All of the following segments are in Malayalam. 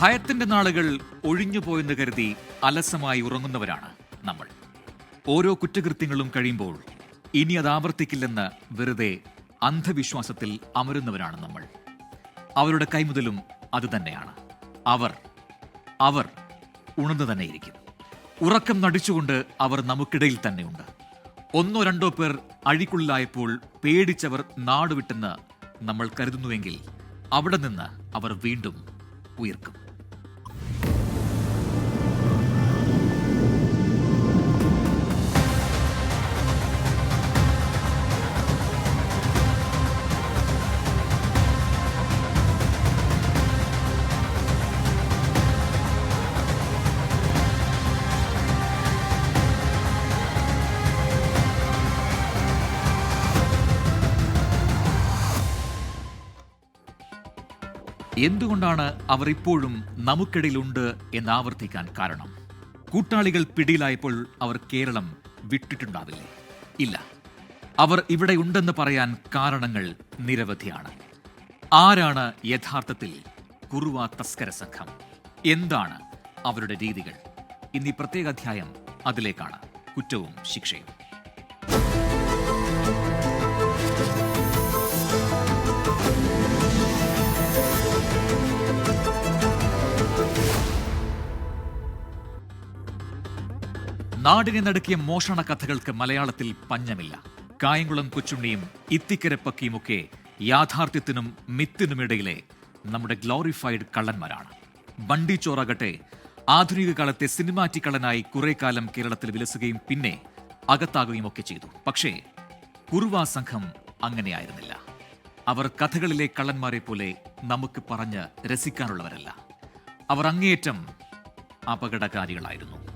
ഭയത്തിന്റെ നാളുകൾ ഒഴിഞ്ഞുപോയെന്ന് കരുതി അലസമായി ഉറങ്ങുന്നവരാണ് നമ്മൾ. ഓരോ കുറ്റകൃത്യങ്ങളും കഴിയുമ്പോൾ ഇനി അത് ആവർത്തിക്കില്ലെന്ന് വെറുതെ അന്ധവിശ്വാസത്തിൽ അമരുന്നവരാണ് നമ്മൾ. അവരുടെ കൈമുതലും അതുതന്നെയാണ് അവർ അവർ ഉണർന്നു തന്നെയിരിക്കും. ഉറക്കം നടിച്ചുകൊണ്ട് അവർ നമുക്കിടയിൽ തന്നെയുണ്ട്. ഒന്നോ രണ്ടോ പേർ അഴിക്കുള്ളിലായപ്പോൾ പേടിച്ചവർ നാടുവിട്ടെന്ന് നമ്മൾ കരുതുന്നുവെങ്കിൽ അവിടെ നിന്ന് അവർ വീണ്ടും ഉയർക്കും. എന്തുകൊണ്ടാണ് അവർ ഇപ്പോഴും നമുക്കിടയിലുണ്ട് എന്ന് ആവർത്തിക്കാൻ കാരണം? കൂട്ടാളികൾ പിടിയിലായപ്പോൾ അവർ കേരളം വിട്ടിട്ടുണ്ടാവില്ലേ? ഇല്ല. അവർ ഇവിടെ ഉണ്ടെന്ന് പറയാൻ കാരണങ്ങൾ നിരവധിയാണ്. ആരാണ് യഥാർത്ഥത്തിൽ കുറുവ തസ്കര സംഘം? എന്താണ് അവരുടെ രീതികൾ? ഇന്നീ പ്രത്യേക അധ്യായം അതിലേക്കാണ്. കുറ്റവും ശിക്ഷയും. നാടിനെ നടുക്കിയ മോഷണ കഥകൾക്ക് മലയാളത്തിൽ പഞ്ഞമില്ല. കായംകുളം കൊച്ചുണ്ണിയും ഇത്തിക്കര പക്കിയുമൊക്കെ യാഥാർത്ഥ്യത്തിനും മിത്തിനുമിടയിലെ നമ്മുടെ ഗ്ലോറിഫൈഡ് കള്ളന്മാരാണ്. ബണ്ടി ചോറാകട്ടെ ആധുനിക കാലത്തെ സിനിമാറ്റിക് കള്ളനായി കുറെ കാലം കേരളത്തിൽ വിലസുകയും പിന്നെ അകത്താകുകയും ഒക്കെ ചെയ്തു. പക്ഷേ കുറുവാ സംഘം അങ്ങനെയായിരുന്നില്ല. അവർ കഥകളിലെ കള്ളന്മാരെ പോലെ നമുക്ക് പറഞ്ഞ് രസിക്കാനുള്ളവരല്ല. അവർ അങ്ങേയറ്റം അപകടകാരികളായിരുന്നു.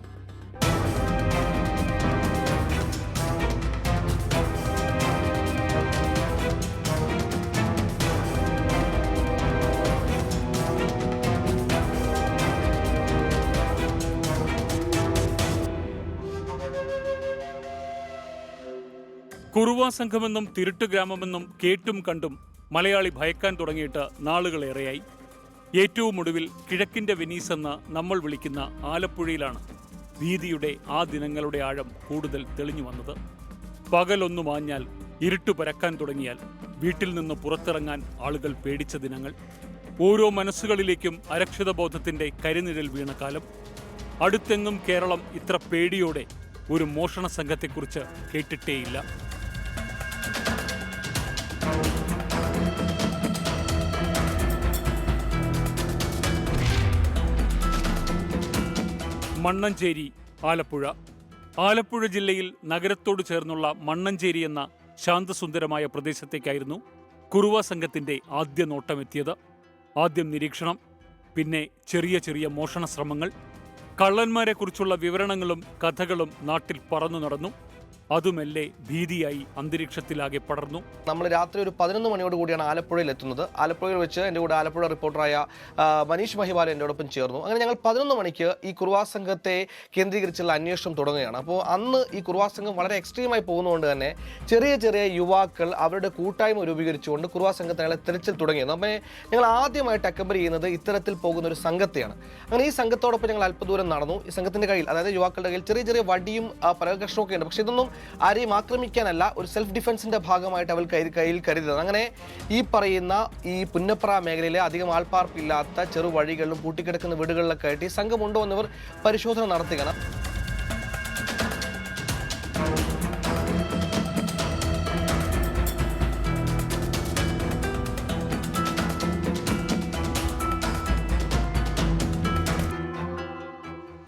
കുറുവ സംഘമെന്നും തിരുട്ട് ഗ്രാമമെന്നും കേട്ടും കണ്ടും മലയാളി ഭയക്കാൻ തുടങ്ങിയിട്ട് നാളുകളേറെയായി. ഏറ്റവും ഒടുവിൽ കിഴക്കിന്റെ വെനീസ് എന്ന് നമ്മൾ വിളിക്കുന്ന ആലപ്പുഴയിലാണ് ഭീതിയുടെ ആ ദിനങ്ങളുടെ ആഴം കൂടുതൽ തെളിഞ്ഞു വന്നത്. പകലൊന്നു മാഞ്ഞാൽ ഇരുട്ട് പരക്കാൻ തുടങ്ങിയാൽ വീട്ടിൽ നിന്ന് പുറത്തിറങ്ങാൻ ആളുകൾ പേടിച്ച ദിനങ്ങൾ. ഓരോ മനസ്സുകളിലേക്കും അരക്ഷിതബോധത്തിന്റെ കരിനിഴൽ വീണ കാലം. അടുത്തെങ്ങും കേരളം ഇത്ര പേടിയോടെ ഒരു മോഷണ സംഘത്തെക്കുറിച്ച് കേട്ടിട്ടേയില്ല. മണ്ണഞ്ചേരി ആലപ്പുഴ. ആലപ്പുഴ ജില്ലയിൽ നഗരത്തോട് ചേർന്നുള്ള മണ്ണഞ്ചേരി എന്ന ശാന്തസുന്ദരമായ പ്രദേശത്തേക്കായിരുന്നു കുറുവ സംഘത്തിന്റെ ആദ്യ നോട്ടമെത്തിയത്. ആദ്യം നിരീക്ഷണം പിന്നെ ചെറിയ ചെറിയ മോഷണ ശ്രമങ്ങൾ. കള്ളന്മാരെക്കുറിച്ചുള്ള വിവരണങ്ങളും കഥകളും നാട്ടിൽ പറന്നു നടന്നു. അതുമെല്ലെ ഭീതിയായി അന്തരീക്ഷത്തിലാകെ പടർന്നു. നമ്മൾ രാത്രി ഒരു പതിനൊന്ന് മണിയോട് കൂടിയാണ് ആലപ്പുഴയിൽ എത്തുന്നത്. ആലപ്പുഴയിൽ വെച്ച് എന്റെ കൂടെ ആലപ്പുഴ റിപ്പോർട്ടറായ മനീഷ് മഹിവാൽ എന്നോടൊപ്പം ചേർന്നു. അങ്ങനെ ഞങ്ങൾ പതിനൊന്ന് മണിക്ക് ഈ കുർവാ സംഘത്തെ കേന്ദ്രീകരിച്ചുള്ള അന്വേഷണം തുടങ്ങുകയാണ്. അപ്പോൾ അന്ന് ഈ കുർവാ സംഘം വളരെ എക്സ്ട്രീമായി പോകുന്നതുകൊണ്ട് തന്നെ ചെറിയ ചെറിയ യുവാക്കൾ അവരുടെ കൂട്ടായ്മ രൂപീകരിച്ചുകൊണ്ട് കുറുവാ സംഘത്തെ ഞങ്ങളെ തിരച്ചിൽ തുടങ്ങിയത് അപ്പോൾ ഞങ്ങൾ ആദ്യമായിട്ട് അക്കമ്പർ ചെയ്യുന്നത് ഇത്തരത്തിൽ പോകുന്ന ഒരു സംഘത്തെയാണ്. അങ്ങനെ ഈ സംഘത്തോടൊപ്പം ഞങ്ങൾ അല്പദൂരം നടന്നു. ഈ സംഘത്തിന്റെ കയ്യിൽ അതായത് യുവാക്കളുടെ കയ്യിൽ ചെറിയ ചെറിയ വടിയും ആ, പരകഷ്ണമൊക്കെ ഉണ്ട്. പക്ഷെ ഇതൊന്നും ആരെയും ആക്രമിക്കാനല്ല ഒരു സെൽഫ് ഡിഫൻസിന്റെ ഭാഗമായിട്ട് അവൾ കയ്യിൽ കയ്യിൽ കരുതുന്നത് അങ്ങനെ ഈ പറയുന്ന ഈ പുന്നപ്ര മേഖലയിലെ അധികം ആൾപ്പാർപ്പില്ലാത്ത ചെറു വഴികളിലും പൂട്ടിക്കിടക്കുന്ന വീടുകളിലൊക്കെ ആയിട്ട് ഈ സംഘം ഉണ്ടോ എന്നിവർ പരിശോധന നടത്തിക്കണം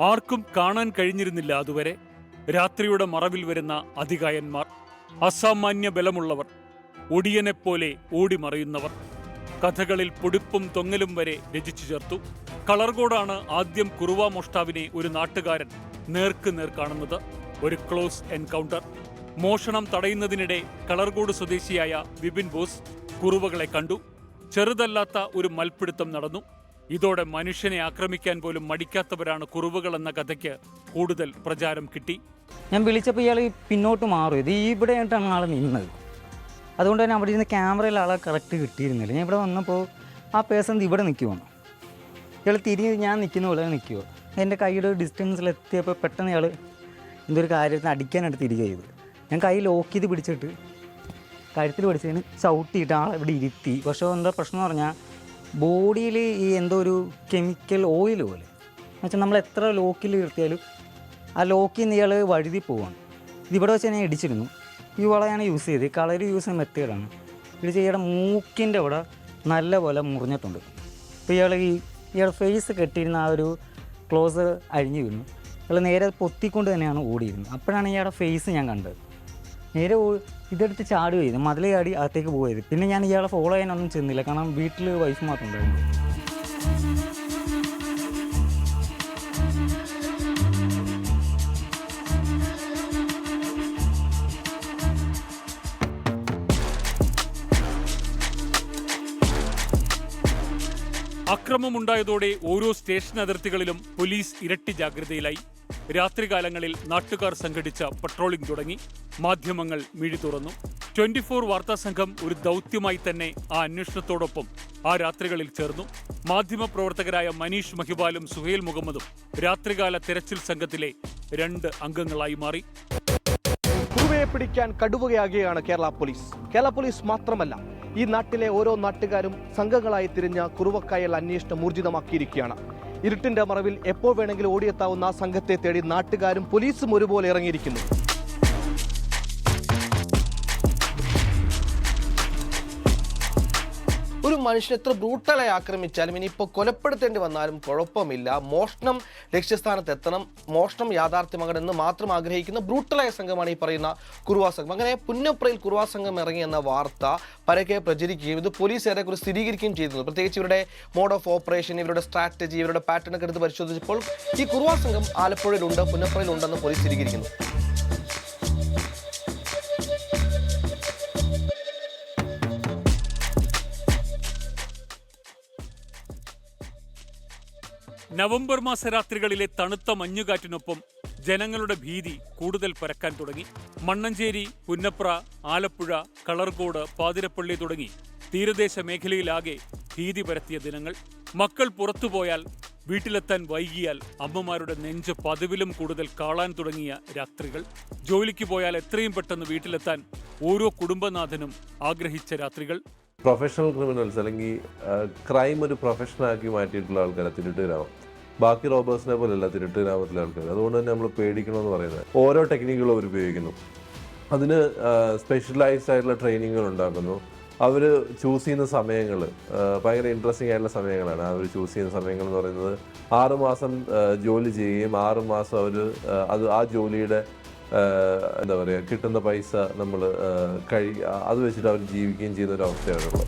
ആർക്കും കാണാൻ കഴിഞ്ഞിരുന്നില്ല അതുവരെ. രാത്രിയുടെ മറവിൽ വരുന്ന അധികായന്മാർ അസാമാന്യ ബലമുള്ളവർ ഒടിയനെപ്പോലെ ഓടിമറയുന്നവർ കഥകളിൽ പൊടിപ്പും തൊങ്ങലും വരെ രചിച്ചു ചേർത്തു. കളർകോടാണ് ആദ്യം കുറുവ മോഷ്ടാവിനെ ഒരു നാട്ടുകാരൻ നേർക്ക് നേർ കാണുന്നത്. ഒരു ക്ലോസ് എൻകൗണ്ടർ. മോഷണം തടയുന്നതിനിടെ കളർകോട് സ്വദേശിയായ വിപിൻ ബോസ് കുറുവകളെ കണ്ടു. ചെറുതല്ലാത്ത ഒരു മൽപ്പിടുത്തം നടന്നു. ഇതോടെ മനുഷ്യനെ ആക്രമിക്കാൻ പോലും മടിക്കാത്തവരാണ് കുറുവകൾ എന്ന കഥയ്ക്ക് കൂടുതൽ പ്രചാരം കിട്ടി. ഞാൻ വിളിച്ചപ്പോൾ ഇയാൾ പിന്നോട്ട് മാറും. ഇത് ഇവിടെ ആയിട്ടാണ് ആൾ നിന്നത്. അതുകൊണ്ട് തന്നെ അവിടെ ഇരുന്ന് ക്യാമറയിൽ ആളെ കറക്റ്റ് കിട്ടിയിരുന്നില്ല. ഞാൻ ഇവിടെ വന്നപ്പോൾ ആ പേഴ്സൺ ഇവിടെ നിൽക്കുവാണ് ഇയാൾ തിരിഞ്ഞ് ഞാൻ നിൽക്കുന്ന പോലെ നിൽക്കുവോ എന്റെ കൈയുടെ ഡിസ്റ്റൻസിൽ എത്തിയപ്പോൾ പെട്ടെന്ന് ഇയാൾ എന്തൊരു കാര്യത്തിന് അടിക്കാനായിട്ട് തിരികെ ചെയ്തു ഞാൻ കൈ ലോക്ക് ചെയ്ത് പിടിച്ചിട്ട് കഴുത്തിൽ പിടിച്ചതിന് ചവിട്ടിയിട്ട് ആളെ ഇവിടെ ഇരുത്തി. പക്ഷേ എന്താ പ്രശ്നം എന്ന് പറഞ്ഞാൽ ബോഡിയിൽ ഈ എന്തോ ഒരു കെമിക്കൽ ഓയിൽ പോലെ. എന്നുവെച്ചാൽ നമ്മൾ എത്ര ലോക്കിൽ ഇരുത്തിയാലും ആ ലോക്കിൽ നിന്ന് ഇയാൾ വഴുതി പോവാണ്. ഇതിവിടെ വെച്ച് ഞാൻ ഇടിച്ചിരുന്നു. ഈ വളയാണ് യൂസ് ചെയ്ത്. കളർ യൂസ് ചെയ്യുന്ന മെത്തേഡാണ്. ഇടിച്ച് ഇയാളുടെ മൂക്കിന്റെ അവിടെ നല്ല പോലെ മുറിഞ്ഞിട്ടുണ്ട്. അപ്പോൾ ഇയാൾ ഈ ഇയാളുടെ ഫേസ് കെട്ടിയിരുന്ന ആ ഒരു ക്ലോസ് അഴിഞ്ഞു വീണു. ഇയാൾ നേരെ പൊത്തിക്കൊണ്ട് തന്നെയാണ് ഓടിയിരുന്നത്. അപ്പോഴാണ് ഇയാളുടെ ഫേസ് ഞാൻ കണ്ടത്. നേരെ ഇതെടുത്ത് ചാടുകയായിരുന്നു മതിലേ ചാടി അകത്തേക്ക് പോകരുത് പിന്നെ ഞാൻ ഇയാളെ ഫോളോ ചെയ്യാനൊന്നും ചെന്നില്ല. കാരണം വീട്ടിൽ വൈഫ് മാത്രം ഉണ്ടായിരുന്നു. അക്രമമുണ്ടായതോടെ ഓരോ സ്റ്റേഷൻ അതിർത്തികളിലും പോലീസ് ഇരട്ടി ജാഗ്രതയിലായി. രാത്രികാലങ്ങളിൽ നാട്ടുകാർ സംഘടിച്ച പട്രോളിംഗ് തുടങ്ങി. മാധ്യമങ്ങൾ മിഴി തുറന്നു. ട്വന്റി ഫോർ വാർത്താ സംഘം ഒരു ദൗത്യമായി തന്നെ ആ അന്വേഷണത്തോടൊപ്പം ആ രാത്രികളിൽ ചേർന്നു. മാധ്യമപ്രവർത്തകരായ മനീഷ് മഹിബാലും സുഹേൽ മുഹമ്മദും രാത്രികാല തെരച്ചിൽ സംഘത്തിലെ രണ്ട് അംഗങ്ങളായി മാറി. കുറുവയെ പിടിക്കാൻ കടുവകയാകുകയാണ് കേരള പോലീസ്. കേരള പോലീസ് മാത്രമല്ല ഈ നാട്ടിലെ ഓരോ നാട്ടുകാരും സംഘങ്ങളായി തിരിഞ്ഞ കുറുവക്കായൽ അന്വേഷണം ഊർജിതമാക്കിയിരിക്കുകയാണ്. ഇരുട്ടിന്റെ മറവിൽ എപ്പോൾ വേണമെങ്കിലും ഓടിയെത്താവുന്ന ആ സംഘത്തെ തേടി നാട്ടുകാരും പോലീസും ഒരുപോലെ ഇറങ്ങിയിരിക്കുന്നു. ഒരു മനുഷ്യൻ എത്ര ബ്രൂട്ടലായി ആക്രമിച്ചാലും ഇനിയിപ്പോൾ കൊലപ്പെടുത്തേണ്ടി വന്നാലും കുഴപ്പമില്ല. മോഷണം ലക്ഷ്യസ്ഥാനത്ത് എത്തണം. മോഷണം യാഥാർത്ഥ്യമാകണം എന്ന് മാത്രം ആഗ്രഹിക്കുന്ന ബ്രൂട്ടലായ സംഘമാണ് ഈ പറയുന്ന കുറുവാ സംഘം. അങ്ങനെ പുന്നപ്രയിൽ കുറുവാ സംഘം ഇറങ്ങി എന്ന വാർത്ത പരക്കെ പ്രചരിക്കുകയും ഇത് പോലീസ് ഏറെക്കുറെ സ്ഥിരീകരിക്കുകയും ചെയ്തിരുന്നു. പ്രത്യേകിച്ച് ഇവരുടെ മോഡ് ഓഫ് ഓപ്പറേഷൻ ഇവരുടെ സ്ട്രാറ്റജി ഇവരുടെ പാറ്റേൺ ഒക്കെ എടുത്ത് പരിശോധിച്ചപ്പോൾ ഈ കുറുവാ സംഘം ആലപ്പുഴയിലുണ്ട് പുന്നപ്രയിലുണ്ടെന്ന് പോലീസ് സ്ഥിരീകരിക്കുന്നു. നവംബർ മാസ രാത്രികളിലെ തണുത്ത മഞ്ഞുകാറ്റിനൊപ്പം ജനങ്ങളുടെ ഭീതി കൂടുതൽ പരക്കാൻ തുടങ്ങി. മണ്ണഞ്ചേരി പുന്നപ്ര ആലപ്പുഴ കളർകോട് പാതിരപ്പള്ളി തുടങ്ങി തീരദേശ മേഖലയിലാകെ ഭീതി പരത്തിയ ദിനങ്ങൾ. മക്കൾ പുറത്തുപോയാൽ വീട്ടിലെത്താൻ വൈകിയാൽ അമ്മമാരുടെ നെഞ്ച് പതിവിലും കൂടുതൽ കാളാൻ തുടങ്ങിയ രാത്രികൾ. ജോലിക്ക് പോയാൽ എത്രയും പെട്ടെന്ന് വീട്ടിലെത്താൻ ഓരോ കുടുംബനാഥനും ആഗ്രഹിച്ച രാത്രികൾ. പ്രൊഫഷണൽ ക്രിമിനൽസ് അല്ലെങ്കിൽ ക്രൈം ഒരു പ്രൊഫഷനാക്കി മാറ്റിയിട്ടുള്ള ആൾക്കാരെ തിരുട്ട് ബാക്കി റോബേഴ്സിനെ പോലെയല്ല തിരുട്ട് ഗ്രാമത്തിലെ ആൾക്കാർ അതുകൊണ്ട് തന്നെ നമ്മൾ പേടിക്കണമെന്ന് പറയുന്നത്. ഓരോ ടെക്നിക്കുകളും അവർ ഉപയോഗിക്കുന്നു. അതിന് സ്പെഷ്യലൈസ്ഡ് ആയിട്ടുള്ള ട്രെയിനിങ്ങുകൾ ഉണ്ടാക്കുന്നു. അവർ ചൂസ് ചെയ്യുന്ന സമയങ്ങൾ ഭയങ്കര ഇൻട്രസ്റ്റിംഗ് ആയിട്ടുള്ള സമയങ്ങളാണ്. അവർ ചൂസ് ചെയ്യുന്ന സമയങ്ങൾ എന്ന് പറയുന്നത് ആറുമാസം ജോലി ചെയ്യുകയും ആറുമാസം അവർ അത് ആ ജോലിയുടെ എന്താ പറയുക കിട്ടുന്ന പൈസ നമ്മൾ കഴി അത് വെച്ചിട്ട് അവർ ജീവിക്കുകയും ചെയ്യുന്ന ഒരു അവസ്ഥയാണുള്ളത്.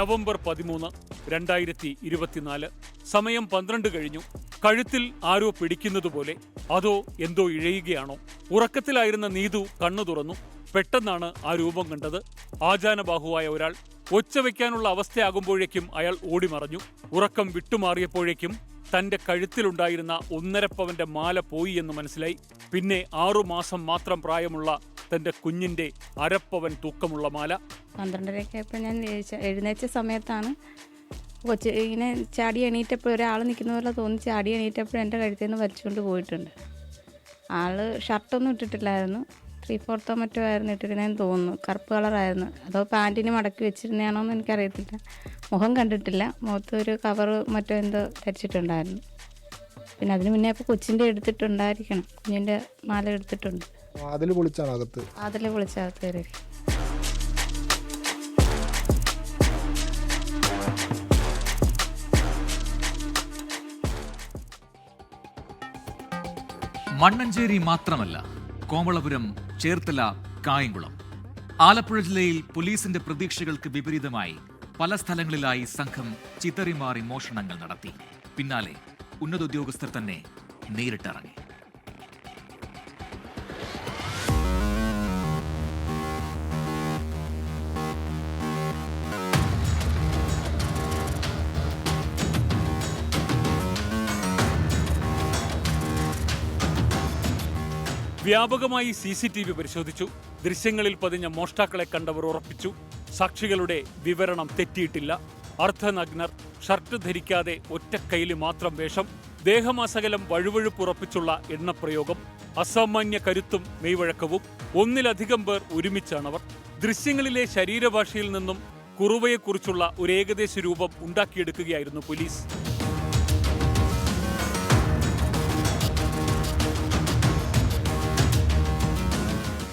നവംബർ പതിമൂന്ന് രണ്ടായിരത്തി ഇരുപത്തിനാല്. സമയം പന്ത്രണ്ട് കഴിഞ്ഞു. കഴുത്തിൽ ആരോ പിടിക്കുന്നതുപോലെ അതോ എന്തോ ഇഴയുകയാണോ? ഉറക്കത്തിലായിരുന്ന നീതു കണ്ണു തുറന്നു. പെട്ടെന്നാണ് ആ രൂപം കണ്ടത്. ആചാനബാഹുവായ ഒരാൾ ഒച്ച വയ്ക്കാനുള്ള അവസ്ഥയാകുമ്പോഴേക്കും അയാൾ ഓടിമറഞ്ഞു. ഉറക്കം വിട്ടുമാറിയപ്പോഴേക്കും തന്റെ കഴുത്തിലുണ്ടായിരുന്ന ഒന്നരപ്പവന്റെ മാല പോയി എന്ന് മനസ്സിലായി. പിന്നെ ആറുമാസം മാത്രം പ്രായമുള്ള തന്റെ കുഞ്ഞിന്റെ അരപ്പവൻ തൂക്കമുള്ള മാല. പന്ത്രണ്ടരയൊക്കെ ആയപ്പോൾ ഞാൻ എഴുന്നേച്ച സമയത്താണ് കൊച്ച് ഇങ്ങനെ ചാടി എണീറ്റപ്പോൾ ഒരാൾ നിൽക്കുന്ന പോലെ തോന്നി. ചാടി എണീറ്റപ്പോൾ എന്റെ കഴുത്തിൽ നിന്ന് വലിച്ചുകൊണ്ട് പോയിട്ടുണ്ട്. ആൾ ഷർട്ടൊന്നും ഇട്ടിട്ടില്ലായിരുന്നു. ത്രീ ഫോർത്തോ മറ്റോ ആയിരുന്നു ഇട്ടിരുന്നതെന്ന് തോന്നുന്നു. കറുപ്പ് കളറായിരുന്നു. അതോ പാന്റിന് മടക്കി വെച്ചിരുന്നതാണോ എന്ന് എനിക്കറിയത്തില്ല. മുഖം കണ്ടിട്ടില്ല. മുഖത്ത് ഒരു കവർ മറ്റോ എന്തോ ധരിച്ചിട്ടുണ്ടായിരുന്നു. പിന്നെ അതിന് മുന്നേ അപ്പോൾ കൊച്ചിന്റെ എടുത്തിട്ടുണ്ടായിരിക്കണം. കുഞ്ഞിന്റെ മാല എടുത്തിട്ടുണ്ട്. അതിൽ പൊളിച്ചാണ് അകത്ത്? അതിൽ പൊളിച്ചകത്ത് കയറി മണ്ണഞ്ചേരി മാത്രമല്ല കോമളപുരം ചേർത്തല കായംകുളം. ആലപ്പുഴ ജില്ലയിൽ പോലീസിന്റെ പ്രതീക്ഷകൾക്ക് വിപരീതമായി പല സ്ഥലങ്ങളിലായി സംഘം ചിതറിമാറി മോഷണങ്ങൾ നടത്തി. പിന്നാലെ ഉന്നത ഉദ്യോഗസ്ഥർ തന്നെ നേരിട്ടിറങ്ങി. വ്യാപകമായി സി സി ടി വി പരിശോധിച്ചു. ദൃശ്യങ്ങളിൽ പതിഞ്ഞ മോഷ്ടാക്കളെ കണ്ടവർ ഉറപ്പിച്ചു. സാക്ഷികളുടെ വിവരണം തെറ്റിയിട്ടില്ല. അർദ്ധനഗ്നർ ഷർട്ട് ധരിക്കാതെ ഒറ്റക്കൈലി മാത്രം വേഷം ദേഹമാസകലം വഴുവഴുപ്പുറപ്പിച്ചുള്ള എണ്ണപ്രയോഗം അസാമാന്യ കരുത്തും മെയ്വഴക്കവും ഒന്നിലധികം പേർ ഒരുമിച്ചാണവർ. ദൃശ്യങ്ങളിലെ ശരീരഭാഷയിൽ നിന്നും കുറുവയെക്കുറിച്ചുള്ള ഒരു ഏകദേശ രൂപം ഉണ്ടാക്കിയെടുക്കുകയായിരുന്നു പോലീസ്.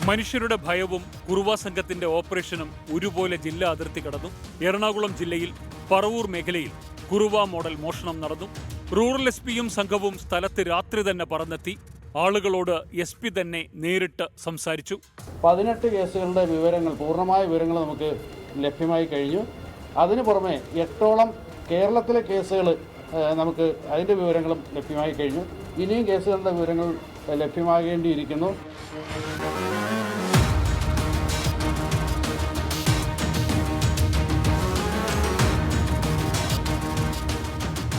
മനുഷ്യരുടെ ഭയവും കുറുവ സംഘത്തിന്റെ ഓപ്പറേഷനും ഒരുപോലെ ജില്ലാ അതിർത്തി കടന്നു. എറണാകുളം ജില്ലയിൽ പറവൂർ മേഖലയിൽ കുറുവ മോഡൽ മോഷണം നടന്നു. റൂറൽ എസ് പിയും സംഘവും സ്ഥലത്ത് രാത്രി തന്നെ പറന്നെത്തി. ആളുകളോട് എസ് പി തന്നെ നേരിട്ട് സംസാരിച്ചു. പതിനെട്ട് കേസുകളുടെ വിവരങ്ങൾ പൂർണമായ വിവരങ്ങൾ നമുക്ക് ലഭ്യമായി കഴിഞ്ഞു. അതിനു പുറമെ എട്ടോളം കേരളത്തിലെ കേസുകൾ നമുക്ക് അതിന്റെ വിവരങ്ങളും ലഭ്യമായി കഴിഞ്ഞു. ഇനിയും കേസുകളുടെ വിവരങ്ങൾ ലഭ്യമാകേണ്ടിയിരിക്കുന്നു.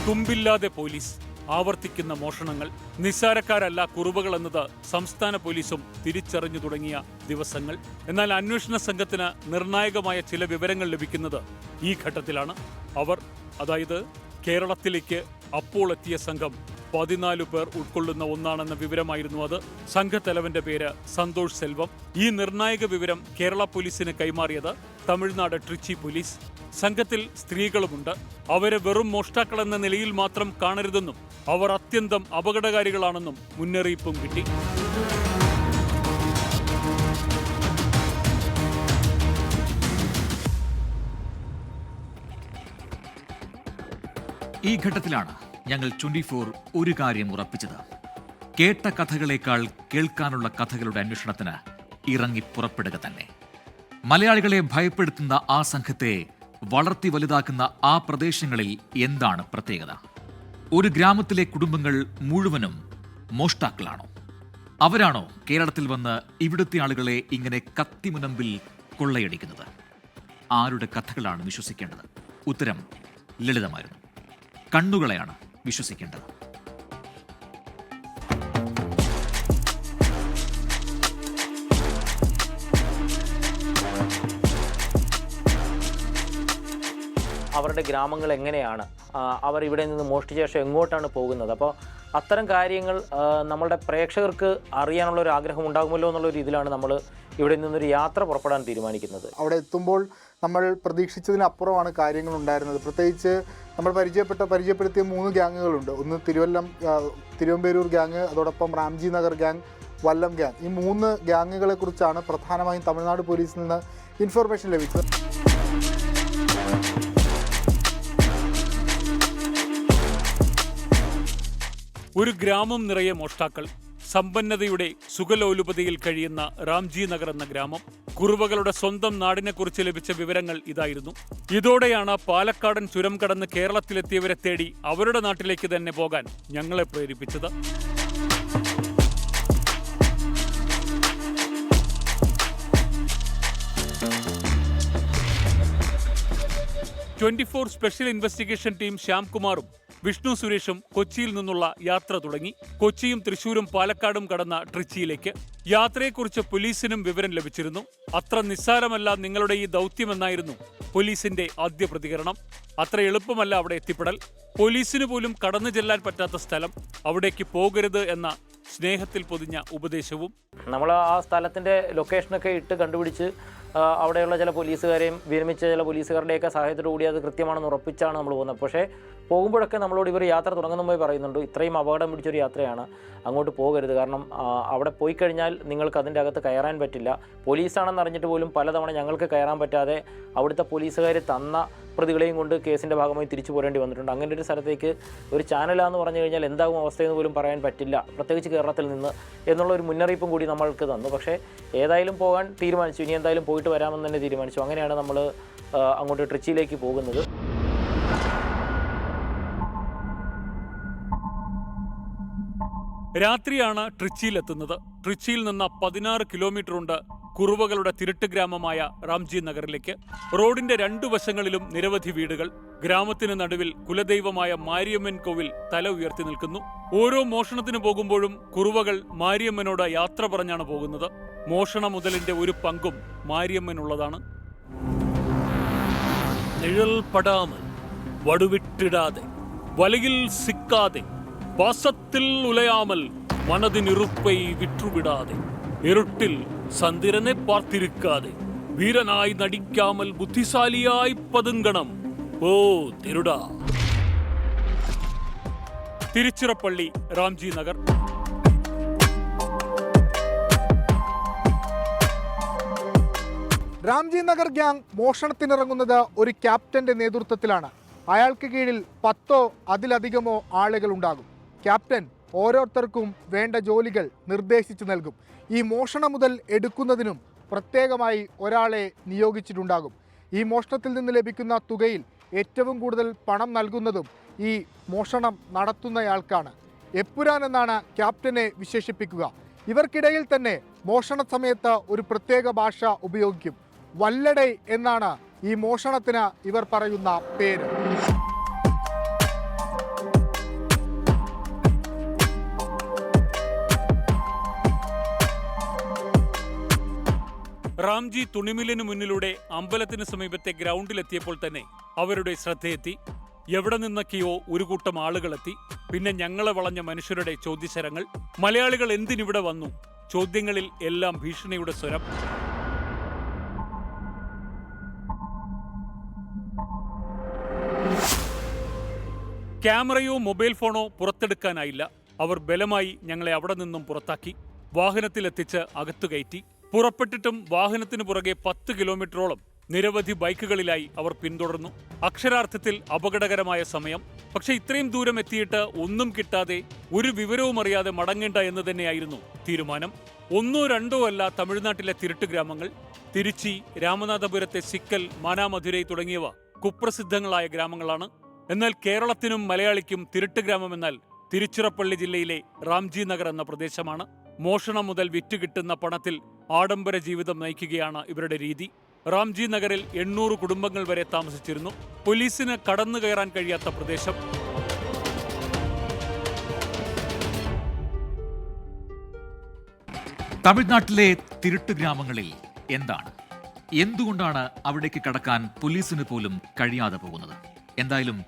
തുമ്പില്ലാതെ പോലീസ് ആവർത്തിക്കുന്ന മോഷണങ്ങൾ. നിസ്സാരക്കാരല്ല കുറുവകൾ എന്നത് സംസ്ഥാന പോലീസും തിരിച്ചറിഞ്ഞു തുടങ്ങിയ ദിവസങ്ങൾ. എന്നാൽ അന്വേഷണ സംഘത്തിന് നിർണായകമായ ചില വിവരങ്ങൾ ലഭിക്കുന്നത് ഈ ഘട്ടത്തിലാണ്. അവർ അതായത് കേരളത്തിലേക്ക് അപ്പോൾ എത്തിയ സംഘം പതിനാല് പേർ ഉൾക്കൊള്ളുന്ന ഒന്നാണെന്ന വിവരമായിരുന്നു അത്. സംഘത്തലവന്റെ പേര് സന്തോഷ് സെൽവം. ഈ നിർണായക വിവരം കേരള പോലീസിന് കൈമാറിയത് തമിഴ്നാട് ട്രിച്ചി പോലീസ് സംഘത്തിൽ സ്ത്രീകളുമുണ്ട്. അവരെ വെറും മോഷ്ടാക്കളെന്ന നിലയിൽ മാത്രം കാണരുതെന്നും അവർ അത്യന്തം അപകടകാരികളാണെന്നും മുന്നറിയിപ്പും കിട്ടി. ഈ ഘട്ടത്തിലാണ് ഞങ്ങൾ ട്വന്റി ഫോർ ഒരു കാര്യം ഉറപ്പിച്ചത്. കേട്ട കഥകളേക്കാൾ കേൾക്കാനുള്ള കഥകളുടെ അന്വേഷണത്തിന് ഇറങ്ങി പുറപ്പെടുക തന്നെ. മലയാളികളെ ഭയപ്പെടുത്തുന്ന ആ സംഘത്തെ വളർത്തി വലുതാക്കുന്ന ആ പ്രദേശങ്ങളിൽ എന്താണ് പ്രത്യേകത? ഒരു ഗ്രാമത്തിലെ കുടുംബങ്ങൾ മുഴുവനും മോഷ്ടാക്കളാണോ? അവരാണോ കേരളത്തിൽ വന്ന് ഇവിടുത്തെ ആളുകളെ ഇങ്ങനെ കത്തിമുനമ്പിൽ കൊള്ളയടിക്കുന്നത്? ആരുടെ കഥകളാണ് വിശ്വസിക്കേണ്ടത്? ഉത്തരം ലളിതമായിരുന്നു. കണ്ണുകളെയാണ് വിശ്വസിക്കേണ്ടത്. അവരുടെ ഗ്രാമങ്ങൾ എങ്ങനെയാണ്? അവർ ഇവിടെ നിന്ന് മോഷ്ടിച്ച ശേഷം എങ്ങോട്ടാണ് പോകുന്നത്? അപ്പോൾ അത്തരം കാര്യങ്ങൾ നമ്മളുടെ പ്രേക്ഷകർക്ക് അറിയാനുള്ള ഒരു ആഗ്രഹം ഉണ്ടാകുമല്ലോ എന്നുള്ള ഒരു ഇതിലാണ് നമ്മൾ ഇവിടെ നിന്നൊരു യാത്ര പുറപ്പെടാൻ തീരുമാനിക്കുന്നത്. അവിടെ എത്തുമ്പോൾ നമ്മൾ പ്രതീക്ഷിച്ചതിനപ്പുറമാണ് കാര്യങ്ങൾ ഉണ്ടായിരുന്നത്. പ്രത്യേകിച്ച് നമ്മൾ പരിചയപ്പെട്ട പരിചയപ്പെടുത്തിയ മൂന്ന് ഗ്യാങ്ങുകളുണ്ട്. ഒന്ന് തിരുവല്ലം തിരുവമ്പേരൂർ ഗ്യാങ് അതോടൊപ്പം റാംജി നഗർ ഗ്യാങ് വല്ലം ഗ്യാങ്. ഈ മൂന്ന് ഗ്യാങ്ങുകളെ കുറിച്ചാണ് പ്രധാനമായും തമിഴ്നാട് പോലീസിൽ നിന്ന് ഇൻഫർമേഷൻ ലഭിച്ചത്. ഒരു ഗ്രാമം നിറയെ മോഷ്ടാക്കൾ. സമ്പന്നതയുടെ സുഖലോലുപതയിൽ കഴിയുന്ന റാംജി നഗർ എന്ന ഗ്രാമം കുറുവകളുടെ സ്വന്തം നാടിനെക്കുറിച്ച് ലഭിച്ച വിവരങ്ങൾ ഇതായിരുന്നു. ഇതോടെയാണ് പാലക്കാടൻ ചുരം കടന്ന് കേരളത്തിലെത്തിയവരെ തേടി അവരുടെ നാട്ടിലേക്ക് തന്നെ പോകാൻ ഞങ്ങളെ പ്രേരിപ്പിച്ചത്. Twenty four special investigation team ശ്യാംകുമാറും Vishnu സുരേഷും കൊച്ചിയിൽ നിന്നുള്ള യാത്ര തുടങ്ങി. കൊച്ചിയും തൃശൂരും പാലക്കാടും കടന്ന ട്രിച്ചിയിലേക്ക്. യാത്രയെക്കുറിച്ച് പോലീസിനും വിവരം ലഭിച്ചിരുന്നു. അത്ര നിസ്സാരമല്ല നിങ്ങളുടെ ഈ ദൗത്യമെന്നായിരുന്നു പോലീസിന്റെ ആദ്യ പ്രതികരണം. അത്ര എളുപ്പമല്ല അവിടെ എത്തിപ്പെടൽ. പോലീസിന് പോലും കടന്നു ചെല്ലാൻ പറ്റാത്ത സ്ഥലം അവിടേക്ക് പോകരുത് എന്ന സ്നേഹത്തിൽ പൊതിഞ്ഞ ഉപദേശവും നമ്മൾ ആ സ്ഥലത്തിന്റെ ലൊക്കേഷനൊക്കെ ഇട്ട് കണ്ടുപിടിച്ച് അവിടെയുള്ള ചില പോലീസുകാരെയും വിരമിച്ച ചില പോലീസുകാരുടെയൊക്കെ സഹായത്തോടു കൂടി അത് കൃത്യമാണെന്ന് ഉറപ്പിച്ചാണ് നമ്മൾ പോകുന്നത്. പക്ഷേ പോകുമ്പോഴൊക്കെ നമ്മളോട് ഇവർ യാത്ര തുടങ്ങുന്ന മുമ്പേ പറയുന്നുണ്ട് ഇത്രയും അപകടം പിടിച്ചൊരു യാത്രയാണ് അങ്ങോട്ട് പോകരുത്. കാരണം അവിടെ പോയി കഴിഞ്ഞാൽ നിങ്ങൾക്ക് അതിന്റെ അകത്ത് കയറാൻ പറ്റില്ല. പോലീസാണെന്ന് അറിഞ്ഞിട്ട് പോലും പലതവണ ഞങ്ങൾക്ക് കയറാൻ പറ്റാതെ അവിടുത്തെ പോലീസുകാർ തന്ന പ്രതികളെയും കൊണ്ട് കേസിന്റെ ഭാഗമായി തിരിച്ചു പോരേണ്ടി വന്നിട്ടുണ്ട്. അങ്ങനെ ഒരു സ്ഥലത്തേക്ക് ഒരു ചാനലാന്ന് പറഞ്ഞു കഴിഞ്ഞാൽ എന്താകും അവസ്ഥയെന്ന് പോലും പറയാൻ പറ്റില്ല. പ്രത്യേകിച്ച് കേരളത്തിൽ നിന്ന് എന്നുള്ള ഒരു മുന്നറിയിപ്പും കൂടി നമ്മൾക്ക് തന്നു. പക്ഷേ ഏതായാലും പോകാൻ തീരുമാനിച്ചു. ഇനി എന്തായാലും പോയിട്ട് വരാമെന്ന് തന്നെ തീരുമാനിച്ചു. അങ്ങനെയാണ് നമ്മൾ അങ്ങോട്ട് ട്രിച്ചിയിലേക്ക് പോകുന്നത്. രാത്രിയാണ് ട്രിച്ചിയിലെത്തുന്നത്. ട്രിച്ചിയിൽ നിന്ന് പതിനാറ് കിലോമീറ്റർ ഉണ്ട് കുറുവകളുടെ തിരുട്ട് ഗ്രാമമായ റാംജി നഗറിലേക്ക് റോഡിന്റെ രണ്ടു വശങ്ങളിലും നിരവധി വീടുകൾ ഗ്രാമത്തിന് നടുവിൽ കുലദൈവമായ മാരിയമ്മൻ കോവിൽ തല ഉയർത്തി നിൽക്കുന്നു. ഓരോ മോഷണത്തിന് പോകുമ്പോഴും കുറുവകൾ മാരിയമ്മനോട് യാത്ര പറഞ്ഞാണ് പോകുന്നത്. മോഷണ മുതലിന്റെ ഒരു പങ്കും മാരിയമ്മനുള്ളതാണ്. നിഴൽ പടാമൽ വടുവിട്ടിടാതെ വലയിൽ സിക്കാതെ വാസത്തിൽ ഉലയാമൽ മനതിനിറുപ്പൈ വിട്ടുവിടാതെ ഇരുട്ടിൽ സന്ദിരനെ പാർത്തിരിക്കാതെ വീരനായി നടിക്കാമൽ ബുദ്ധിശാലിയായി പതുങ്കണം. ഓ തിരുട. തിരുച്ചിറപ്പള്ളി രാംജി നഗർ. രാംജി നഗർ ഗ്യാങ് മോഷണത്തിനിറങ്ങുന്നത് ഒരു ക്യാപ്റ്റന്റെ നേതൃത്വത്തിലാണ്. അയാൾക്ക് കീഴിൽ പത്തോ അതിലധികമോ ആളുകൾ ഉണ്ടാകും. ക്യാപ്റ്റൻ ഓരോരുത്തർക്കും വേണ്ട ജോലികൾ നിർദ്ദേശിച്ചു നൽകും. ഈ മോഷണം മുതൽ എടുക്കുന്നതിനും പ്രത്യേകമായി ഒരാളെ നിയോഗിച്ചിട്ടുണ്ടാകും. ഈ മോഷണത്തിൽ നിന്ന് ലഭിക്കുന്ന തുകയിൽ ഏറ്റവും കൂടുതൽ പണം നൽകുന്നതും ഈ മോഷണം നടത്തുന്നയാൾക്കാണ്. എപ്പുരാൻ എന്നാണ് ക്യാപ്റ്റനെ വിശേഷിപ്പിക്കുക. ഇവർക്കിടയിൽ തന്നെ മോഷണ സമയത്ത് ഒരു പ്രത്യേക ഭാഷ ഉപയോഗിക്കും. വല്ലടൈ എന്നാണ് ഈ മോഷണത്തിന് ഇവർ പറയുന്ന പേര്. റാംജി തുണിമില്ലിന് മുന്നിലൂടെ അമ്പലത്തിന് സമീപത്തെ ഗ്രൗണ്ടിലെത്തിയപ്പോൾ തന്നെ അവരുടെ ശ്രദ്ധയെത്തി. എവിടെ നിന്നൊക്കെയോ ഒരു കൂട്ടം ആളുകളെത്തി. പിന്നെ ഞങ്ങളെ വളഞ്ഞ മനുഷ്യരുടെ ചോദ്യശരങ്ങൾ. മലയാളികൾ എന്തിനിവിടെ വന്നു? ചോദ്യങ്ങളിൽ എല്ലാം ഭീഷണിയുടെ സ്വരം. ക്യാമറയോ മൊബൈൽ ഫോണോ പുറത്തെടുക്കാനായില്ല. അവർ ബലമായി ഞങ്ങളെ അവിടെ നിന്നും പുറത്താക്കി. വാഹനത്തിലെത്തിച്ച് അകത്തു കയറ്റി. പുറപ്പെട്ടിട്ടും വാഹനത്തിനു പുറകെ പത്ത് കിലോമീറ്ററോളം നിരവധി ബൈക്കുകളിലായി അവർ പിന്തുടർന്നു. അക്ഷരാർത്ഥത്തിൽ അപകടകരമായ സമയം. പക്ഷെ ഇത്രയും ദൂരം എത്തിയിട്ട് ഒന്നും കിട്ടാതെ ഒരു വിവരവും അറിയാതെ മടങ്ങേണ്ട എന്ന് തന്നെയായിരുന്നു തീരുമാനം. ഒന്നോ രണ്ടോ അല്ല തമിഴ്നാട്ടിലെ തിരുട്ട് ഗ്രാമങ്ങൾ. തിരുച്ചി രാമനാഥപുരത്തെ സിക്കൽ മാനാമധുരൈ തുടങ്ങിയവ കുപ്രസിദ്ധങ്ങളായ ഗ്രാമങ്ങളാണ്. എന്നാൽ കേരളത്തിനും മലയാളിക്കും തിരുട്ട് ഗ്രാമം എന്നാൽ തിരുച്ചിറപ്പള്ളി ജില്ലയിലെ റാംജി നഗർ എന്ന പ്രദേശമാണ്. മോഷണം മുതൽ വിറ്റുകിട്ടുന്ന പണത്തിൽ ആഡംബര ജീവിതം നയിക്കുകയാണ് ഇവരുടെ രീതി. റാംജി നഗറിൽ എണ്ണൂറ് കുടുംബങ്ങൾ വരെ താമസിച്ചിരുന്നു. പോലീസിന് കടന്നു കയറാൻ കഴിയാത്ത പ്രദേശം. തമിഴ്നാട്ടിലെ തിരുട്ട് ഗ്രാമങ്ങളിൽ എന്താണ്? എന്തുകൊണ്ടാണ് അവിടേക്ക് കടക്കാൻ പോലീസിന് പോലും കഴിയാതെ പോകുന്നത്? എന്തായാലും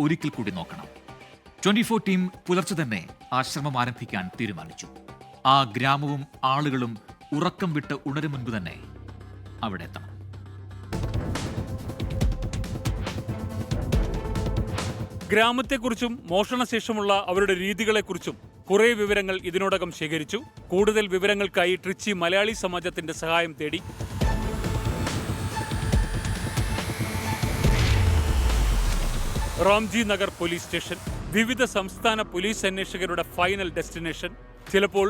ഒരിക്കൽ കൂടി നോക്കണം. ട്വന്റി ഫോർ ടീം പുലർച്ചെ തന്നെ ആശ്രമം ശ്രമം ആരംഭിക്കാൻ തീരുമാനിച്ചു. ആ ഗ്രാമവും ആളുകളും ഉറക്കം വിട്ട് ഉണരും മുൻപ് തന്നെ അവിടെ എത്തണം. ഗ്രാമത്തെക്കുറിച്ചും മോഷണശേഷമുള്ള അവരുടെ രീതികളെക്കുറിച്ചും കുറേ വിവരങ്ങൾ ഇതിനോടകം ശേഖരിച്ചു. കൂടുതൽ വിവരങ്ങൾക്കായി ട്രിച്ചി മലയാളി സമാജത്തിന്റെ സഹായം തേടി. Ramji Nagar police station. വിവിധ സംസ്ഥാന പോലീസ് അന്വേഷകരുടെ ഫൈനൽ ഡെസ്റ്റിനേഷൻ. ചിലപ്പോൾ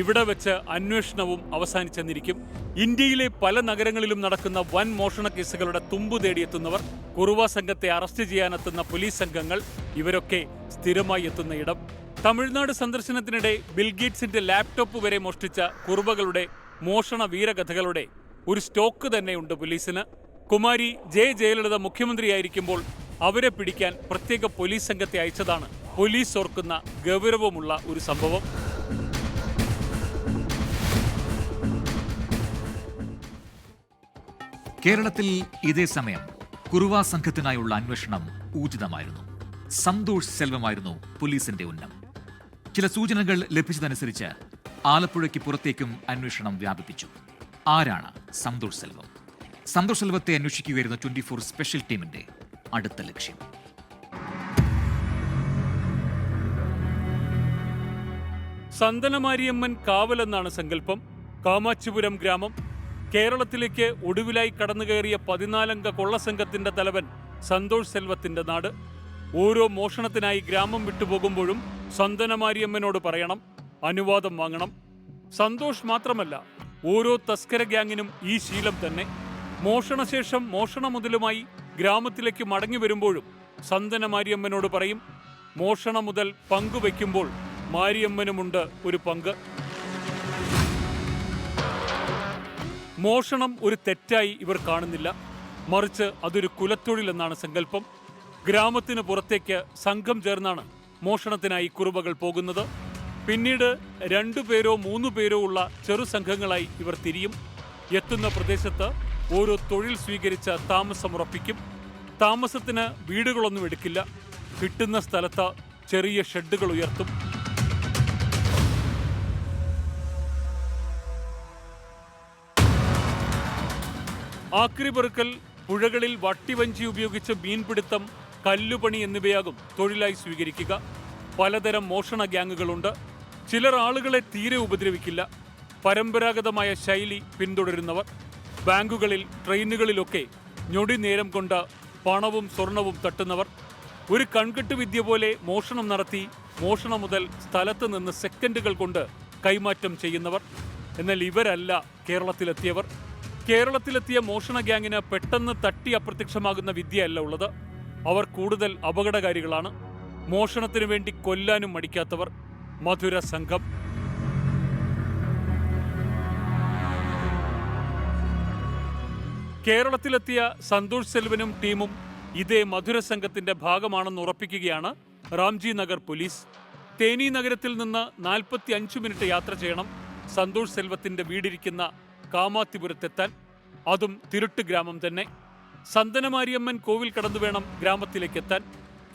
ഇവിടെ വെച്ച് അന്വേഷണവും അവസാനിച്ചെന്നിരിക്കും. ഇന്ത്യയിലെ പല നഗരങ്ങളിലും നടക്കുന്ന വൻ മോഷണ കേസുകളുടെ തുമ്പു തേടിയെത്തുന്നവർ കുറുവ സംഘത്തെ അറസ്റ്റ് ചെയ്യാനെത്തുന്ന പോലീസ് സംഘങ്ങൾ ഇവരൊക്കെ സ്ഥിരമായി എത്തുന്ന ഇടം. തമിഴ്നാട് സന്ദർശനത്തിനിടെ ബിൽഗേറ്റ്സിന്റെ ലാപ്ടോപ്പ് വരെ മോഷ്ടിച്ച കുറുവകളുടെ മോഷണ വീരകഥകളുടെ ഒരു സ്റ്റോക്ക് തന്നെയുണ്ട് പോലീസിന്. കുമാരി ജെ. ജയലളിത മുഖ്യമന്ത്രിയായിരിക്കുമ്പോൾ അവരെ പിടിക്കാൻ പ്രത്യേക പോലീസ് സംഘത്തെ അയച്ചതാണ് പോലീസ് ഓർക്കുന്ന ഗൗരവമുള്ള ഒരു സംഭവം. കേരളത്തിൽ ഇതേ സമയം കുറുവ സംഘത്തിനായുള്ള അന്വേഷണം ഊർജിതമായിരുന്നു സന്തോഷ് സെൽവമായിരുന്നു പോലീസിന്റെ ഉന്നം. ചില സൂചനകൾ ലഭിച്ചതനുസരിച്ച് ആലപ്പുഴയ്ക്ക് പുറത്തേക്കും അന്വേഷണം വ്യാപിപ്പിച്ചു. ആരാണ് സന്തോഷ് സെൽവം? സന്തോഷ് സെൽവത്തെ അന്വേഷിക്കുകയായിരുന്നു ട്വന്റി ഫോർ സ്പെഷ്യൽ ടീമിന്റെ അടുത്ത ലക്ഷ്യം. സന്തനമാരിയമ്മൻ കാവലെന്നാണ് സങ്കല്പം. കാമാച്ചിപുരം ഗ്രാമം. കേരളത്തിലേക്ക് ഒടുവിലായി കടന്നുകയറിയ പതിനാലംഗ കൊള്ളസംഘത്തിന്റെ തലവൻ സന്തോഷ് സെൽവത്തിന്റെ നാട്. ഓരോ മോഷണത്തിനായി ഗ്രാമം വിട്ടുപോകുമ്പോഴും സന്തനമാരിയമ്മനോട് പറയണം അനുവാദം വാങ്ങണം. സന്തോഷ് മാത്രമല്ല ഓരോ തസ്കര ഗ്യാങ്ങിനും ഈ ശീലം തന്നെ. മോഷണശേഷം മോഷണ മുതലുമായി ഗ്രാമത്തിലേക്ക് മടങ്ങി വരുമ്പോഴും സന്തന മാരിയമ്മനോട് പറയും മോഷണം മുതൽ പങ്കുവെക്കുമ്പോൾ മാരിയമ്മനുമുണ്ട് ഒരു പങ്ക്. മോഷണം ഒരു തെറ്റായി ഇവർ കാണുന്നില്ല. മറിച്ച് അതൊരു കുലത്തൊഴിലെന്നാണ് സങ്കല്പം. ഗ്രാമത്തിന് പുറത്തേക്ക് സംഘം ചേർന്നാണ് മോഷണത്തിനായി കുറുവകൾ പോകുന്നത്. പിന്നീട് രണ്ടു പേരോ മൂന്നു പേരോ ഉള്ള ചെറു സംഘങ്ങളായി ഇവർ തിരിയും. എത്തുന്ന പ്രദേശത്ത് ഓരോ തൊഴിൽ സ്വീകരിച്ച താമസം ഉറപ്പിക്കും. താമസത്തിന് വീടുകളൊന്നും എടുക്കില്ല. കിട്ടുന്ന സ്ഥലത്ത് ചെറിയ ഷെഡുകൾ ഉയർത്തും. ആക്രി പെറുക്കൽ പുഴകളിൽ വട്ടിവഞ്ചി ഉപയോഗിച്ച് മീൻപിടുത്തം കല്ലുപണി എന്നിവയാകും തൊഴിലായി സ്വീകരിക്കുക. പലതരം മോഷണ ഗ്യാങ്ങുകളുണ്ട്. ചിലർ ആളുകളെ തീരെ ഉപദ്രവിക്കില്ല. പരമ്പരാഗതമായ ശൈലി പിന്തുടരുന്നവർ. ബാങ്കുകളിൽ ട്രെയിനുകളിലൊക്കെ ഞൊടി നേരം കൊണ്ട് പണവും സ്വർണവും തട്ടുന്നവർ. ഒരു കൺകെട്ട് വിദ്യ പോലെ മോഷണം നടത്തി മോഷണം മുതൽ സ്ഥലത്ത് നിന്ന് സെക്കൻഡുകൾ കൊണ്ട് കൈമാറ്റം ചെയ്യുന്നവർ. എന്നാൽ ഇവരല്ല കേരളത്തിലെത്തിയവർ. കേരളത്തിലെത്തിയ മോഷണ ഗ്യാങ്ങിന് പെട്ടെന്ന് തട്ടി അപ്രത്യക്ഷമാകുന്ന വിദ്യയല്ല ഉള്ളത്. അവർ കൂടുതൽ അപകടകാരികളാണ്. മോഷണത്തിനു വേണ്ടി കൊല്ലാനും മടിക്കാത്തവർ. മധുര സംഘം. കേരളത്തിലെത്തിയ സന്തോഷ് സെൽവനും ടീമും ഇതേ മധുര സംഘത്തിന്റെ ഭാഗമാണെന്ന് ഉറപ്പിക്കുകയാണ് റാംജി നഗർ പോലീസ്. തേനി നഗരത്തിൽ നിന്ന് നാൽപ്പത്തി അഞ്ച് മിനിറ്റ് യാത്ര ചെയ്യണം സന്തോഷ് സെൽവത്തിന്റെ വീടിരിക്കുന്ന കാമാത്തിപുരത്തെത്താൻ. അതും തിരുട്ട് ഗ്രാമം തന്നെ. സന്തനമാരിയമ്മൻ കോവിൽ കടന്നു വേണം ഗ്രാമത്തിലേക്ക് എത്താൻ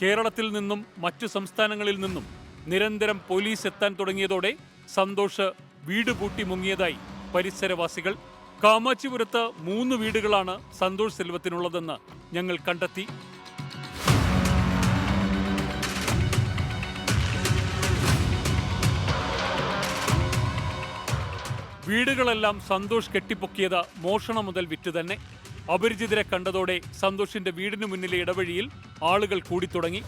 കേരളത്തിൽ നിന്നും മറ്റു സംസ്ഥാനങ്ങളിൽ നിന്നും നിരന്തരം പോലീസ് എത്താൻ തുടങ്ങിയതോടെ സന്തോഷ് വീട് പൂട്ടി മുങ്ങിയതായി പരിസരവാസികൾ കാമാച്ചിപുരത്ത് മൂന്ന് വീടുകളാണ് സന്തോഷ് സെൽവത്തിനുള്ളതെന്ന് ഞങ്ങൾ കണ്ടെത്തി. വീടുകളെല്ലാം സന്തോഷ് കെട്ടിപ്പൊക്കിയത് മോഷണം മുതൽ വിറ്റ് തന്നെ അപരിചിതരെ കണ്ടതോടെ സന്തോഷിന്റെ വീടിനു മുന്നിലെ ഇടവഴിയിൽ ആളുകൾ കൂടിത്തുടങ്ങി.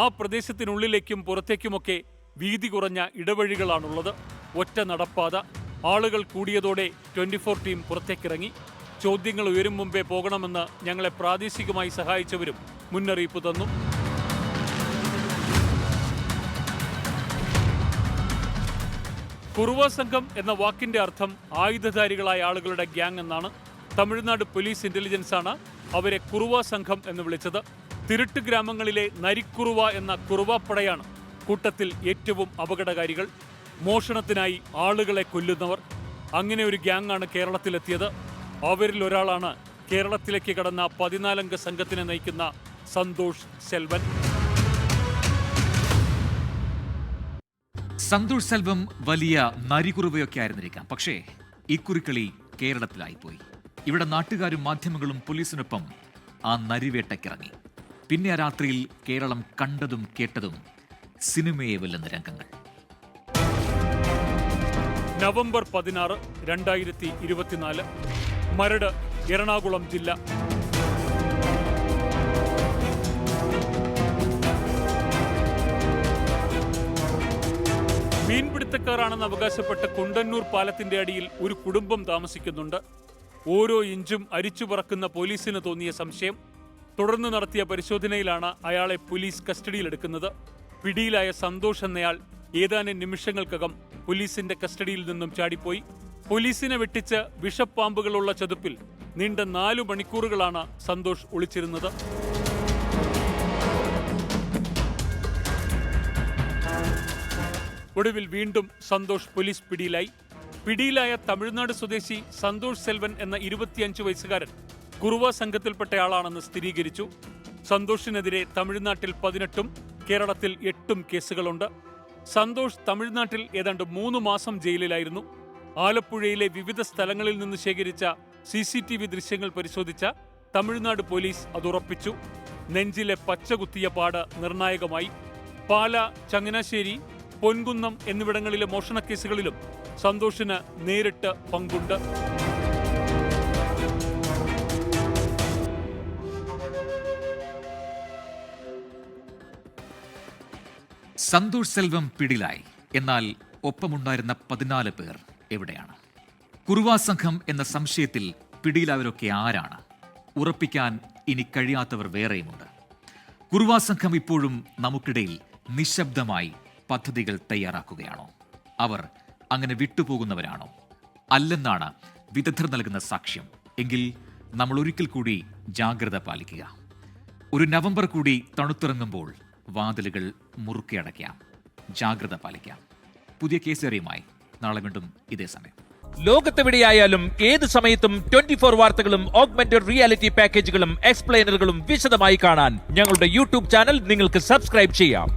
ആ പ്രദേശത്തിനുള്ളിലേക്കും പുറത്തേക്കുമൊക്കെ വീതി കുറഞ്ഞ ഇടവഴികളാണുള്ളത്. ഒറ്റ നടപ്പാത. ആളുകൾ കൂടിയതോടെ ട്വന്റി ഫോർ ടീം പുറത്തേക്കിറങ്ങി. ചോദ്യങ്ങൾ ഉയരും മുമ്പേ പോകണമെന്ന് ഞങ്ങളെ പ്രാദേശികമായി സഹായിച്ചവരും മുന്നറിയിപ്പ് തന്നു. കുറുവ സംഘം എന്ന വാക്കിന്റെ അർത്ഥം ആയുധധാരികളായ ആളുകളുടെ ഗ്യാങ് എന്നാണ്. തമിഴ്നാട് പോലീസ് ഇന്റലിജൻസ് ആണ് അവരെ കുറുവ സംഘം എന്ന് വിളിച്ചത്. തിരുട്ട് ഗ്രാമങ്ങളിലെ നരിക്കുറുവ എന്ന കുറുവാപ്പടയാണ് കൂട്ടത്തിൽ ഏറ്റവും അപകടകാരികൾ. മോഷണത്തിനായി ആളുകളെ കൊല്ലുന്നവർ. അങ്ങനെ ഒരു ഗ്യാങ്ങാണ് കേരളത്തിലെത്തിയത്. അവരിൽ ഒരാളാണ് കേരളത്തിലേക്ക് കടന്ന പതിനാലംഗ സംഘത്തിനെ നയിക്കുന്ന സന്തോഷ് സെൽവൻ. സന്തോഷ് സെൽവം വലിയ നരികുറവയൊക്കെ ആയിരുന്നിരിക്കാം പക്ഷേ ഇക്കുറിക്കളി കേരളത്തിലായിപ്പോയി. ഇവിടെ നാട്ടുകാരും മാധ്യമങ്ങളും പോലീസിനൊപ്പം ആ നരിവേട്ടക്കിറങ്ങി പിന്നെ ആ രാത്രിയിൽ കേരളം കണ്ടതും കേട്ടതും സിനിമയെ വെല്ലുന്ന രംഗങ്ങൾ. നവംബർ പതിനാറ് രണ്ടായിരത്തി ഇരുപത്തിനാല്. മരട് എറണാകുളം ജില്ല. മീൻപിടുത്തക്കാരാണെന്ന് അവകാശപ്പെട്ട കുണ്ടന്നൂർ പാലത്തിന്റെ അടിയിൽ ഒരു കുടുംബം താമസിക്കുന്നുണ്ട്. ഓരോ ഇഞ്ചും അരിച്ചു പറക്കുന്ന പോലീസിന് തോന്നിയ സംശയം. തുടർന്ന് നടത്തിയ പരിശോധനയിലാണ് അയാളെ പോലീസ് കസ്റ്റഡിയിലെടുക്കുന്നത്. പിടിയിലായ സന്തോഷ് എന്നയാൾ ഏതാനും നിമിഷങ്ങൾക്കകം പോലീസിന്റെ കസ്റ്റഡിയിൽ നിന്നും ചാടിപ്പോയി. പോലീസിനെ വെട്ടിച്ച് വിഷപ്പാമ്പുകളുള്ള ചതുപ്പിൽ നീണ്ട നാലു മണിക്കൂറുകളാണ് സന്തോഷ് ഒളിച്ചിരുന്നത്. ഒടുവിൽ വീണ്ടും സന്തോഷ് പോലീസ് പിടിയിലായി. പിടിയിലായ തമിഴ്നാട് സ്വദേശി സന്തോഷ് സെൽവൻ എന്ന ഇരുപത്തിയഞ്ച് വയസ്സുകാരൻ കുറുവ സംഘത്തിൽപ്പെട്ടയാളാണെന്ന് സ്ഥിരീകരിച്ചു. സന്തോഷിനെതിരെ തമിഴ്നാട്ടിൽ പതിനെട്ടും കേരളത്തിൽ എട്ടും കേസുകളുണ്ട്. സന്തോഷ് തമിഴ്നാട്ടിൽ ഏതാണ്ട് മൂന്ന് മാസം ജയിലിലായിരുന്നു. ആലപ്പുഴയിലെ വിവിധ സ്ഥലങ്ങളിൽ നിന്ന് ശേഖരിച്ച സി സി ടി വി ദൃശ്യങ്ങൾ പരിശോധിച്ച തമിഴ്നാട് പോലീസ് അതുറപ്പിച്ചു. നെഞ്ചിലെ പച്ചകുത്തിയ പാട് നിർണായകമായി. പാല ചങ്ങനാശ്ശേരി പൊൻകുന്നം എന്നിവിടങ്ങളിലെ മോഷണക്കേസുകളിലും സന്തോഷിന് നേരിട്ട് പങ്കുണ്ട്. സന്തോഷ് സെൽവം പിടിയിലായി. എന്നാൽ ഒപ്പമുണ്ടായിരുന്ന പതിനാല് പേർ എവിടെയാണ്? കുറുവാ സംഘം എന്ന സംശയത്തിൽ പിടിയിലായവരൊക്കെ ആരാണ്? ഉറപ്പിക്കാൻ ഇനി കഴിയാത്തവർ വേറെയുമുണ്ട്. കുറുവാ സംഘം ഇപ്പോഴും നമുക്കിടയിൽ നിശബ്ദമായി പദ്ധതികൾ തയ്യാറാക്കുകയാണോ? അവർ അങ്ങനെ വിട്ടുപോകുന്നവരാണോ? അല്ലെന്നാണ് വിദഗ്ധർ നൽകുന്ന സാക്ഷ്യം. എങ്കിൽ നമ്മൾ ഒരിക്കൽ കൂടി ജാഗ്രത പാലിക്കുക. ഒരു നവംബർ കൂടി തണുത്തിറങ്ങുമ്പോൾ വാതിലുകൾ മുറുക്കി അടയ്ക്കാം. ജാഗ്രത പാലിക്കാം. പുതിയ കേസേറിയുമായി നാളെ വീണ്ടും ഇതേ സമയം. ലോകത്തെവിടെയായാലും ഏത് സമയത്തും ട്വന്റി ഫോർ വാർത്തകളും ഓഗ്മെന്റഡ് റിയാലിറ്റി പാക്കേജുകളും എക്സ്പ്ലെയിനറുകളും വിശദമായി കാണാൻ ഞങ്ങളുടെ യൂട്യൂബ് ചാനൽ നിങ്ങൾക്ക് സബ്സ്ക്രൈബ് ചെയ്യാം.